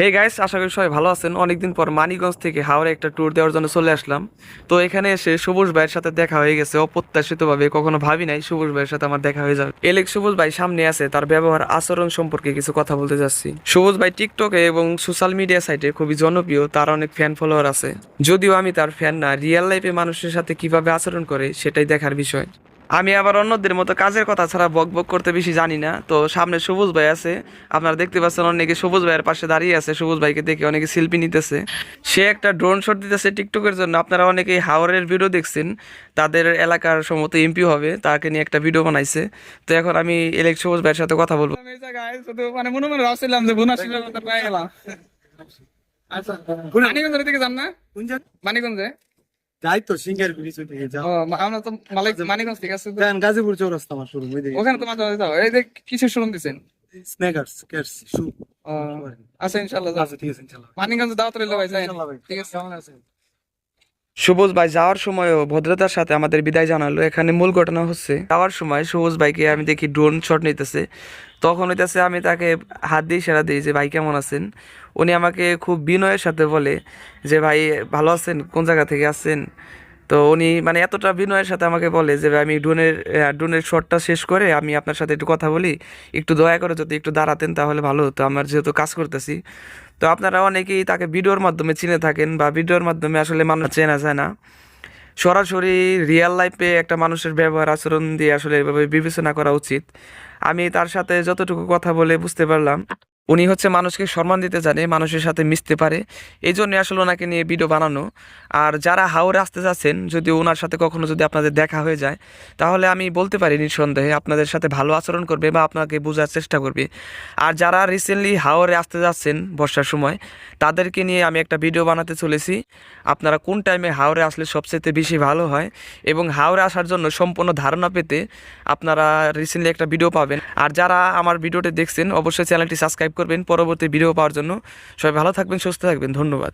Hey guys আশা করি সবাই ভালো আছেন। অনেকদিন পর মানিগঞ্জ থেকে হাওড়ে একটা ট্যুর দেওয়ার জন্য চলে আসলাম। তো এখানে এসে সবুজ ভাইয়ের সাথে দেখা হয়ে গেছে। অপ্রত্যাশিতভাবে কখনো ভাবি নাই সবুজ ভাইয়ের সাথে আমার দেখা হয়ে যাবে। এলেক সবুজ ভাই সামনে আছে, তার ব্যবহার, আচরণ সম্পর্কে কিছু কথা বলতে যাচ্ছি সবুজ ভাই টিকটকে এবং সোশ্যাল মিডিয়া সাইটে খুবই জনপ্রিয়, তার অনেক ফ্যান ফলোয়ার আছে। যদিও আমি তার ফ্যান না রিয়েল লাইফে মানুষের সাথে কীভাবে আচরণ করে সেটাই দেখার বিষয়। আমি আবার অন্যদের মতো কাজের কথা ছাড়া বক বক করতে বেশি জানি না। তো সামনে সবুজ ভাই আছে। আপনারা দেখতে পাচ্ছেন অনেকে সবুজ ভাইয়ের পাশে দাঁড়িয়ে আছে। সবুজ ভাইকে দেখে অনেকে সেলফি নিতেছে। সে একটা ড্রোন শট দিতেছে টিকটকের জন্য। আপনারা অনেকেই হাওড়ের ভিডিও দেখছেন। তাদের এলাকার সম্ভবত এমপি হবে। তাকে নিয়ে একটা ভিডিও বানাইছে। তো এখন আমি এলেক সবুজ ভাইয়ের সাথে কথা বলব। মানে মনে মনে ভাবছিলাম যে বুনা শিলের মতো গেলাম। আচ্ছা মানিকগঞ্জের দিকে যান না? মানিকগঞ্জে? যাই তো সিঙ্গার ওই যাও। আমরা তো মালিক মানিকগঞ্জ থেকে আসছি দেন গাজীপুর চৌরাস্তা আমার শুরু ওখানে তো মাঝে মাঝে যাও। এই যে শুনুন দিচ্ছেন স্নেকার্স কেটস শু আচ্ছা ইনশাল্লাহ যাও। আচ্ছা ঠিক আছে ইনশাআল্লাহ। মানিকগঞ্জে দাওয়াত রইল ভাই যাই ইনশাআল্লাহ ঠিক আছে। কেমন আছেন? সবুজ ভাই যাওয়ার সময়ও ভদ্রতার সাথে আমাদের বিদায় জানালো, এখানে মূল ঘটনা হচ্ছে, যাওয়ার সময় সবুজ ভাইকে আমি দেখি ড্রোন শট নিতেছে। তখন হইতেছে আমি তাকে হাত দিয়ে সেরা দিই যে, ভাই, কেমন আছেন? উনি আমাকে খুব বিনয়ের সাথে বলে যে, ভাই, ভালো আছেন? কোন জায়গা থেকে আসছেন তো উনি মানে এতটা বিনয়ের সাথে আমাকে বলে যে আমি ড্রোনের ড্রোনের শটটা শেষ করে আমি আপনার সাথে একটু কথা বলি। একটু দয়া করে যদি একটু দাঁড়াতেন তাহলে ভালো হতো। আমার যেহেতু কাজ করতেছি। তো আপনারা অনেকেই তাকে ভিডিওর মাধ্যমে চিনে থাকেন বা ভিডিওর মাধ্যমে আসলে মানুষ চেনা যায় না। সরাসরি রিয়েল লাইফে একটা মানুষের ব্যবহার, আচরণ দিয়ে আসলে এভাবে বিবেচনা করা উচিত। আমি তার সাথে যতটুকু কথা বলে বুঝতে পারলাম। উনি হচ্ছে মানুষকে সম্মান দিতে জানে, মানুষের সাথে মিশতে পারে। এই জন্য আসলে ওনাকে নিয়ে ভিডিও বানানো। আর যারা হাওড়ে আসতে যাচ্ছেন, যদি ওনার সাথে কখনো যদি আপনাদের দেখা হয়ে যায়, তাহলে আমি বলতে পারি নিঃসন্দেহে আপনাদের সাথে ভালো আচরণ করবে বা আপনাকে বোঝার চেষ্টা করবে। আর যারা রিসেন্টলি হাওড়ে আসতে যাচ্ছেন বর্ষার সময়, তাদেরকে নিয়ে আমি একটা ভিডিও বানাতে চলেছি। আপনারা কোন টাইমে হাওড়ে আসলে সবচেয়ে বেশি ভালো হয় এবং হাওড়ে আসার জন্য সম্পূর্ণ ধারণা পেতে আপনারা রিসেন্টলি একটা ভিডিও পাবেন। আর যারা আমার ভিডিওটি দেখছেন, অবশ্যই চ্যানেলটি সাবস্ক্রাইব করবেন পরবর্তী ভিডিও পাওয়ার জন্য। সবাই ভালো থাকবেন সুস্থ থাকবেন ধন্যবাদ।